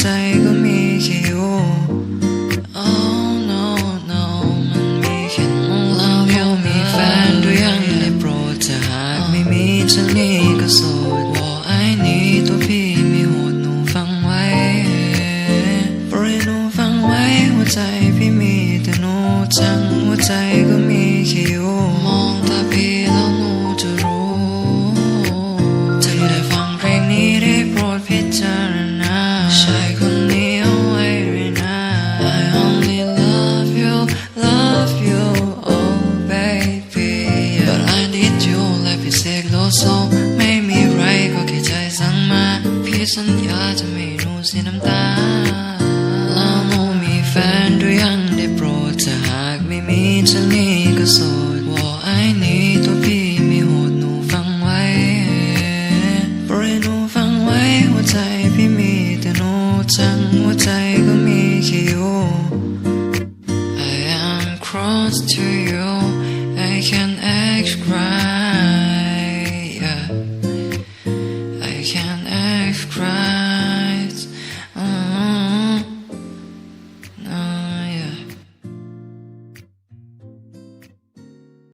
ใจก็มีแค่อยู่ Oh no no มันมีแค่มองเราเดียวมีแฟนหรือยังได้โปรดจะหากไม่มีฉันนี่ก็โสดบอกไอ้นี่ตัวพี่มีโหดหนูฟังไว้โปรดให้หนูฟังไว้หัวใจพี่มีแต่หนูจังหัวใจ ที่สัญญาจะไม่นูนเสียน้ำตาลาโมมีแฟนด้วยยังได้โปรดจะหากไม่มีจะนนี่ก็โสดว่าไอ้นี้ตัวพี่มีหดหนูฟังไว้โปรยหนูฟังไว้หัวใจพี่มีแต่หนูจังหัวใจก็มีแค่อยู่ I am cross to you